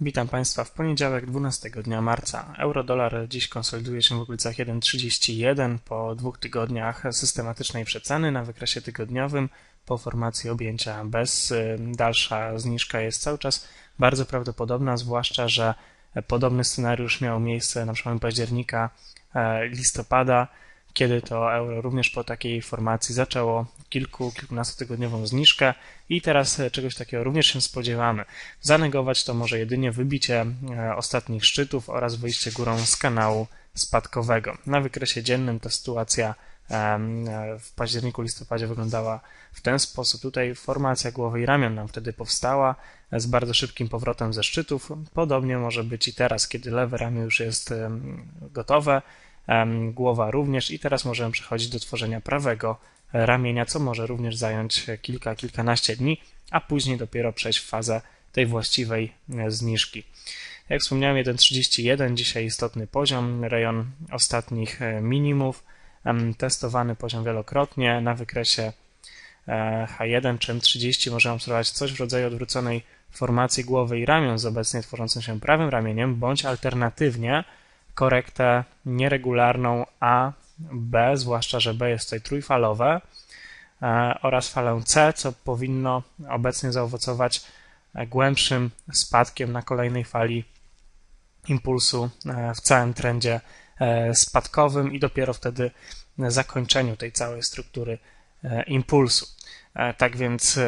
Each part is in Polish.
Witam Państwa w poniedziałek 12 dnia marca. Euro-dolar dziś konsoliduje się w okolicach 1,31 po dwóch tygodniach systematycznej przeceny na wykresie tygodniowym. Po formacji objęcia bez y, dalsza zniżka jest cały czas bardzo prawdopodobna, zwłaszcza, że podobny scenariusz miał miejsce na przełomie października, e, listopada kiedy to euro również po takiej formacji zaczęło kilku, kilkunastotygodniową zniżkę i teraz e, czegoś takiego również się spodziewamy. Zanegować to może jedynie wybicie e, ostatnich szczytów oraz wyjście górą z kanału spadkowego. Na wykresie dziennym ta sytuacja e, w październiku, listopadzie wyglądała w ten sposób. Tutaj formacja głowy i ramion nam wtedy powstała z bardzo szybkim powrotem ze szczytów. Podobnie może być i teraz, kiedy lewe ramię już jest gotowe głowa również i teraz możemy przechodzić do tworzenia prawego ramienia, co może również zająć kilka, kilkanaście dni, a później dopiero przejść w fazę tej właściwej e, zniżki. Jak wspomniałem, 1,31 dzisiaj istotny poziom, rejon ostatnich e, minimów, testowany poziom wielokrotnie na wykresie e, H1 czy M30 możemy obserwować coś w rodzaju odwróconej formacji głowy i ramion z obecnie tworzącym się prawym ramieniem, bądź alternatywnie korektę nieregularną A, B, zwłaszcza, że B jest tutaj trójfalowe, e, oraz falę C, co powinno obecnie zaowocować głębszym spadkiem na kolejnej fali impulsu e, w całym trendzie e, spadkowym i dopiero wtedy zakończeniu tej całej struktury impulsu. Tak więc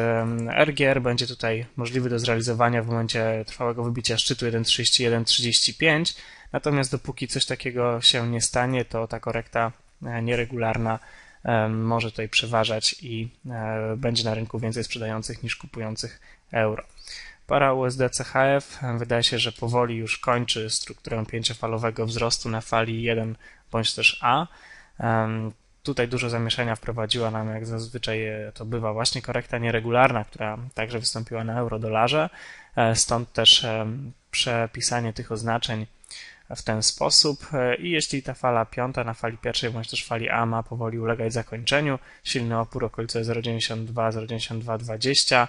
RGR będzie tutaj możliwy do zrealizowania w momencie trwałego wybicia szczytu 1.31.35, Natomiast dopóki coś takiego się nie stanie, to ta korekta e, nieregularna e, może tutaj przeważać i e, będzie na rynku więcej sprzedających niż kupujących euro. Para USD CHF wydaje się, że powoli już kończy strukturę pięciofalowego wzrostu na fali 1 bądź też A. Tutaj dużo zamieszania wprowadziła nam, jak zazwyczaj to bywa, właśnie korekta nieregularna, która także wystąpiła na euro-dolarze. Stąd też przepisanie tych oznaczeń w ten sposób e, i jeśli ta fala piąta na fali pierwszej bądź też fali A ma powoli ulegać zakończeniu, silny opór okolice 0,92, 0,9220,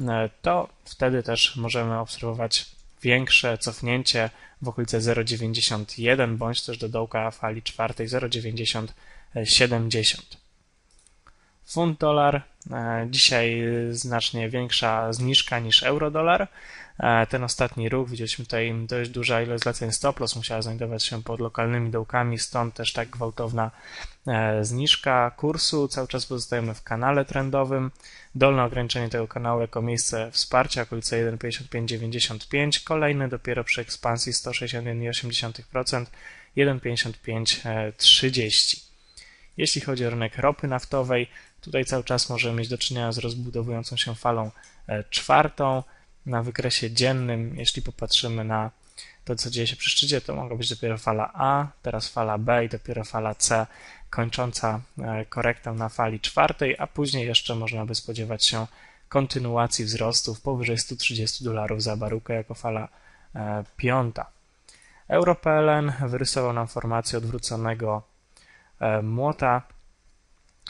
e, to wtedy też możemy obserwować większe cofnięcie w okolice 0,91 bądź też do dołka fali czwartej 0,9070. Funt dolar, e, dzisiaj znacznie większa zniżka niż euro dolar. E, ten ostatni ruch, widzieliśmy tutaj dość duża ilość zleceń stop loss musiała znajdować się pod lokalnymi dołkami, stąd też tak gwałtowna e, zniżka kursu. Cały czas pozostajemy w kanale trendowym. Dolne ograniczenie tego kanału jako miejsce wsparcia, okolice 1,5595. Kolejny dopiero przy ekspansji 161,8%, 1,5530. Jeśli chodzi o rynek ropy naftowej, tutaj cały czas możemy mieć do czynienia z rozbudowującą się falą e, czwartą na wykresie dziennym, jeśli popatrzymy na to, co dzieje się przy szczycie, to mogła być dopiero fala A, teraz fala B i dopiero fala C, kończąca e, korektą na fali czwartej, a później jeszcze można by spodziewać się kontynuacji wzrostów powyżej 130 dolarów za barukę jako fala e, piąta. EuroPLN wyrysował nam formację odwróconego młota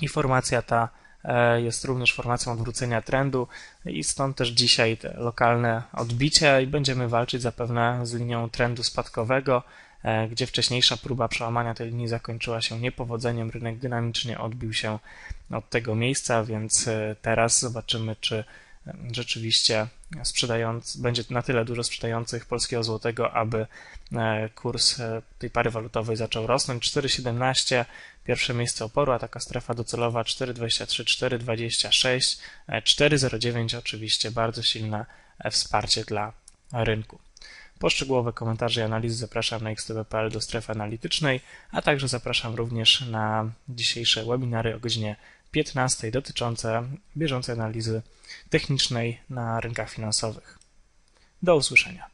i formacja ta E, jest również formacją odwrócenia trendu i stąd też dzisiaj te lokalne odbicie i będziemy walczyć zapewne z linią trendu spadkowego, e, gdzie wcześniejsza próba przełamania tej linii zakończyła się niepowodzeniem. Rynek dynamicznie odbił się od tego miejsca, więc e, teraz zobaczymy, czy rzeczywiście sprzedając, będzie na tyle dużo sprzedających polskiego złotego, aby kurs tej pary walutowej zaczął rosnąć. 4,17 Pierwsze miejsce oporu, a taka strefa docelowa 4,23, 4,26, 4,09 oczywiście bardzo silne e, wsparcie dla rynku. Poszczegółowe komentarze i analizy zapraszam na xtb.pl do strefy analitycznej, a także zapraszam również na dzisiejsze webinary o godzinie 15 dotyczące bieżącej analizy technicznej na rynkach finansowych. Do usłyszenia.